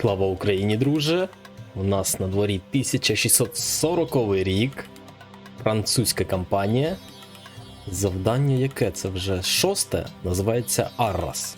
Слава Україні, друже! У нас на дворі 1640 рік. Французька кампанія. Завдання, яке це вже шосте, називається Аррас.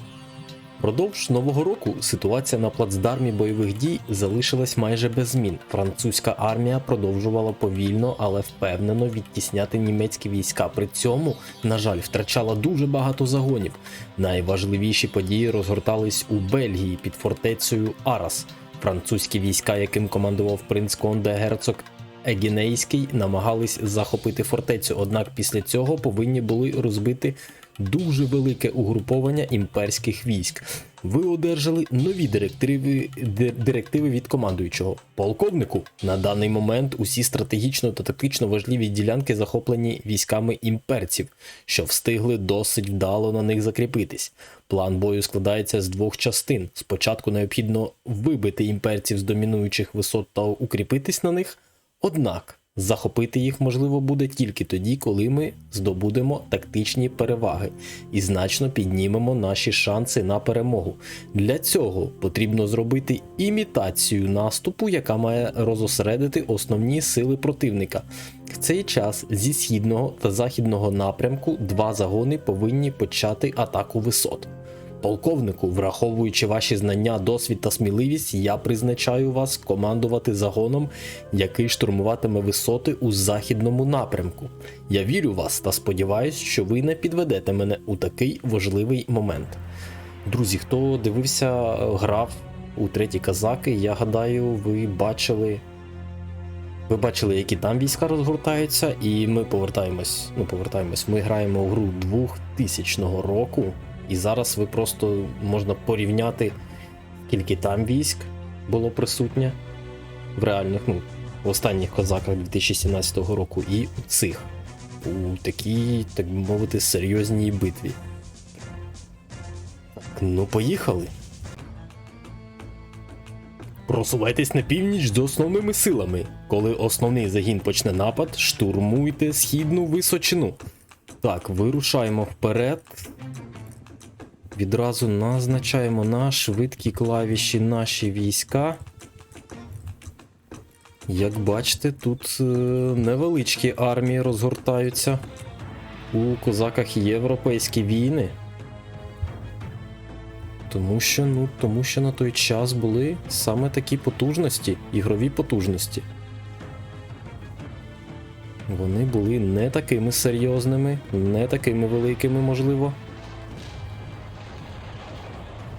Продовж нового року ситуація на плацдармі бойових дій залишилась майже без змін. Французька армія продовжувала повільно, але впевнено відтісняти німецькі війська. При цьому, на жаль, втрачала дуже багато загонів. Найважливіші події розгортались у Бельгії під фортецею Арас. Французькі війська, яким командував принц Конде Герцог Егінейський, намагались захопити фортецю. Однак після цього повинні були розбити дуже велике угруповання імперських військ. Ви одержали нові директиви, директиви від командуючого. Полковнику на даний момент усі стратегічно та тактично важливі ділянки захоплені військами імперців, що встигли досить вдало на них закріпитись. План бою складається з двох частин. Спочатку необхідно вибити імперців з домінуючих висот та укріпитись на них. Однак захопити їх можливо буде тільки тоді, коли ми здобудемо тактичні переваги і значно піднімемо наші шанси на перемогу. Для цього потрібно зробити імітацію наступу, яка має розосередити основні сили противника. В цей час зі східного та західного напрямку два загони повинні почати атаку висот. Полковнику, враховуючи ваші знання, досвід та сміливість, я призначаю вас командувати загоном, який штурмуватиме висоти у західному напрямку. Я вірю вас та сподіваюся, що ви не підведете мене у такий важливий момент. Друзі, хто дивився, грав у треті казаки, я гадаю, ви бачили. Ви бачили, які там війська розгортаються, і ми повертаємось. Ну, повертаємось. Ми граємо в гру 2000 року. І зараз ви просто можна порівняти, скільки там військ було присутнє в реальних, ну, в останніх козаках 2017 року, і у цих, у такій, так би мовити, серйозній битві. Ну поїхали. Просувайтесь на північ з основними силами. Коли основний загін почне напад, штурмуйте східну височину. Так, вирушаємо вперед. Відразу назначаємо на швидкі клавіші наші війська. Як бачите, тут е, невеличкі армії розгортаються. У козаках європейські війни. Тому що, ну, тому що на той час були саме такі потужності, ігрові потужності. Вони були не такими серйозними, не такими великими, можливо.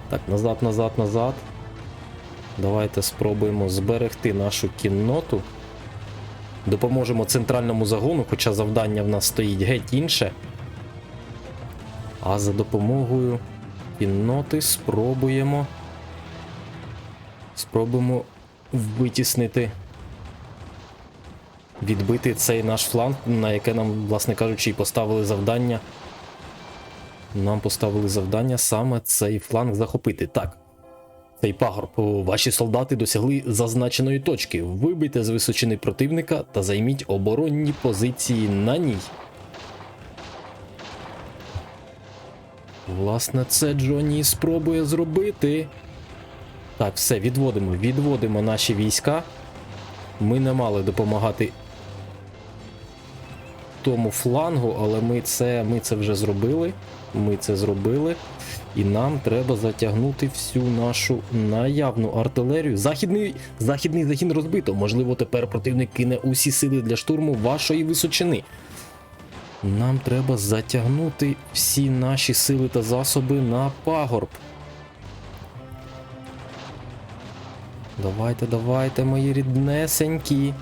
Так, назад, назад, назад. Давайте спробуємо зберегти нашу кінноту. Допоможемо центральному загону, хоча завдання в нас стоїть геть інше. А за допомогою кінноти спробуємо. Спробуємо витіснити. Відбити цей наш фланг, на яке нам, власне кажучи, і поставили завдання. Нам поставили завдання саме цей фланг захопити. Так. Цей пагорб. Ваші солдати досягли зазначеної точки. Вибийте з височини противника та займіть оборонні позиції на ній. Власне, це Джонні спробує зробити. Так, все, відводимо, відводимо наші війська. Ми не мали допомагати тому флангу, але ми це, ми це вже зробили. Ми це зробили. І нам треба затягнути всю нашу наявну артилерію. Західний, західний загін розбито. Можливо, тепер противник кине усі сили для штурму вашої височини. Нам треба затягнути всі наші сили та засоби на пагорб. Давайте, давайте, мої ріднесенькі.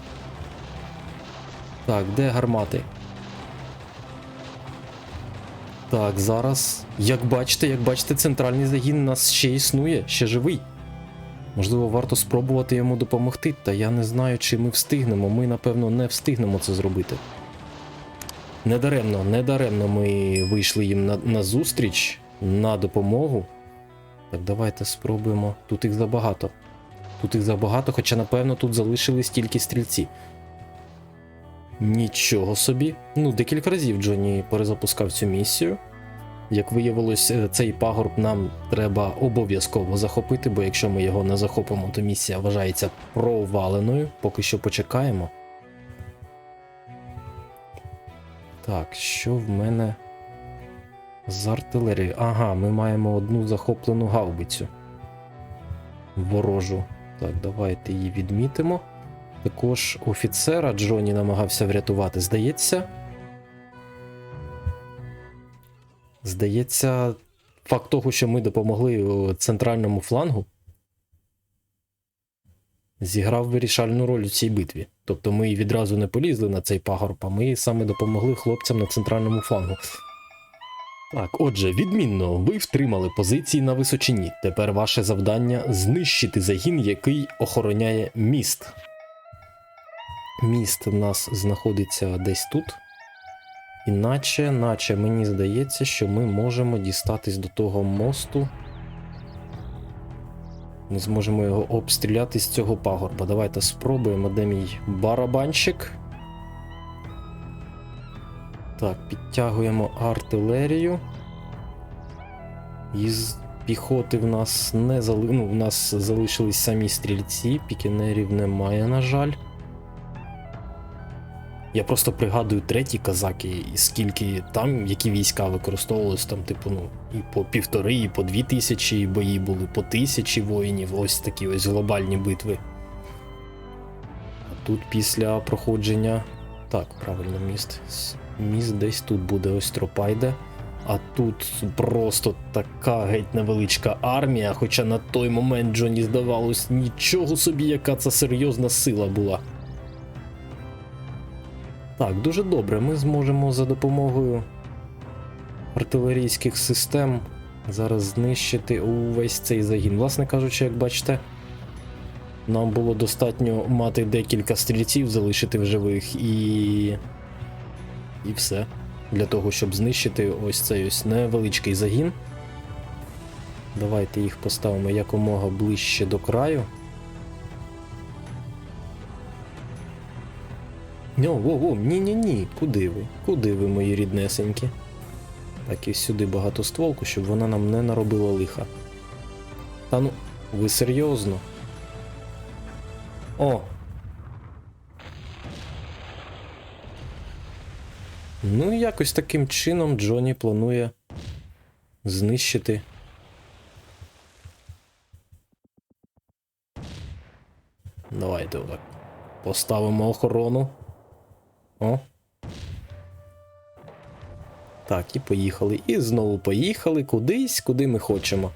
Так, де гармати? Так, зараз, як бачите, як бачите, центральний загін нас ще існує, ще живий. Можливо, варто спробувати йому допомогти, та я не знаю, чи ми встигнемо. Ми, напевно, не встигнемо це зробити. Недаремно, недаремно ми вийшли їм на, на зустріч, на допомогу. Так, давайте спробуємо. Тут їх забагато. Тут їх забагато, хоча, напевно, тут залишились тільки стрільці. Нічого собі. Ну, декілька разів Джонні перезапускав цю місію. Як виявилось, е, цей пагорб нам треба обов'язково захопити, бо якщо ми його не захопимо, то місія вважається проваленою. Поки що почекаємо. Так, що в мене з артилерією? Ага, ми маємо одну захоплену гаубицю. Ворожу. Так, давайте її відмітимо. Також офіцера Джоні намагався врятувати. Здається. Здається, факт того, що ми допомогли центральному флангу, зіграв вирішальну роль у цій битві. Тобто ми відразу не полізли на цей пагорб, а ми саме допомогли хлопцям на центральному флангу. Так, отже, відмінно, ви втримали позиції на височині. Тепер ваше завдання знищити загін, який охороняє міст. Міст в нас знаходиться десь тут. Іначе, наче мені здається, що ми можемо дістатись до того мосту. Ми зможемо його обстріляти з цього пагорба. Давайте спробуємо, де мій барабанщик. Так, підтягуємо артилерію. Із піхоти в нас не зали... ну, в нас залишились самі стрільці, пікінерів немає, на жаль. Я просто пригадую треті казаки, і скільки там, які війська використовувалися, там, типу, ну, і по півтори, і по дві тисячі бої були, по тисячі воїнів, ось такі ось глобальні битви. А тут після проходження. Так, правильно, міст. Міст десь тут буде ось тропа йде. А тут просто така геть невеличка армія, хоча на той момент Джоні здавалось нічого собі, яка це серйозна сила була. Так, дуже добре. Ми зможемо за допомогою артилерійських систем зараз знищити увесь цей загін. Власне кажучи, як бачите, нам було достатньо мати декілька стрільців, залишити в живих і. І все. Для того, щоб знищити ось цей ось невеличкий загін. Давайте їх поставимо якомога ближче до краю. О, о, ні-ні-ні, куди ви? Куди ви, мої ріднесенькі? Так, і сюди багатостволку, щоб вона нам не наробила лиха. Та ну, ви серйозно? О! Ну, якось таким чином Джоні планує знищити. Давайте отак. Поставимо охорону. О. Так, і поїхали. І знову поїхали кудись, куди ми хочемо.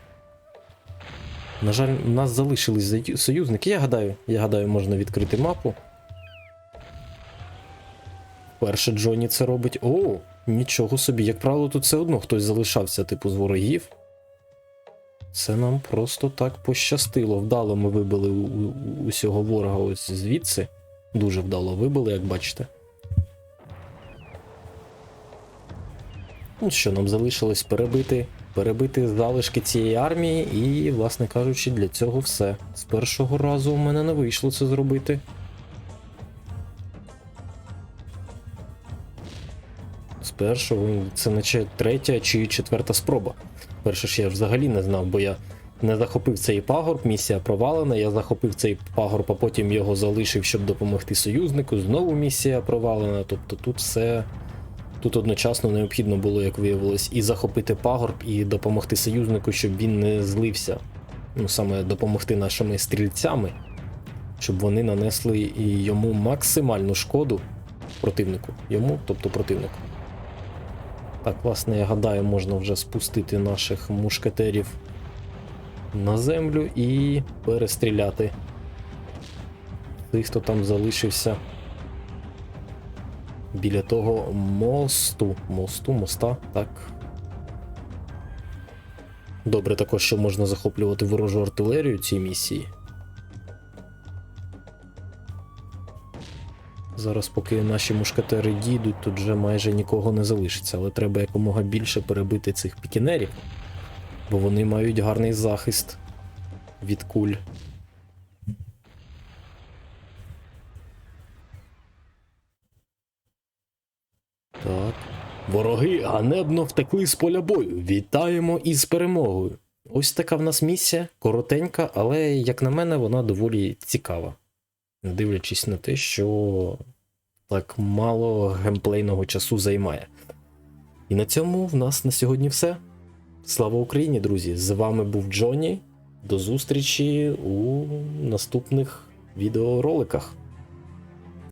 На жаль, у нас залишились союзники. Я гадаю, я гадаю, можна відкрити мапу. Перше Джоні це робить. О, нічого собі. Як правило, тут все одно хтось залишався, типу, з ворогів. Це нам просто так пощастило. Вдало ми вибили усього ворога ось звідси. Дуже вдало вибили, як бачите. Ну що, нам залишилось перебити, перебити залишки цієї армії, і, власне кажучи, для цього все. З першого разу у мене не вийшло це зробити. З першого це наче третя чи четверта спроба. Перше ж я взагалі не знав, бо я не захопив цей пагорб, місія провалена. Я захопив цей пагорб, а потім його залишив, щоб допомогти союзнику. Знову місія провалена. Тобто тут все. Тут одночасно необхідно було, як виявилось, і захопити пагорб, і допомогти союзнику, щоб він не злився. Ну, саме допомогти нашими стрільцями, щоб вони нанесли і йому максимальну шкоду противнику. Йому, тобто противнику. Так, власне, я гадаю, можна вже спустити наших мушкетерів на землю і перестріляти тих, хто там залишився біля того мосту. Мосту, моста, так. Добре, також що можна захоплювати ворожу артилерію цій місії. Зараз, поки наші мушкетери дійдуть, тут вже майже нікого не залишиться, але треба якомога більше перебити цих пікінерів, бо вони мають гарний захист від куль. Вороги ганебно втекли з поля бою. Вітаємо із перемогою. Ось така в нас місія, коротенька, але, як на мене, вона доволі цікава. Дивлячись на те, що так мало геймплейного часу займає. І на цьому в нас на сьогодні все. Слава Україні, друзі! З вами був Джоні. До зустрічі у наступних відеороликах.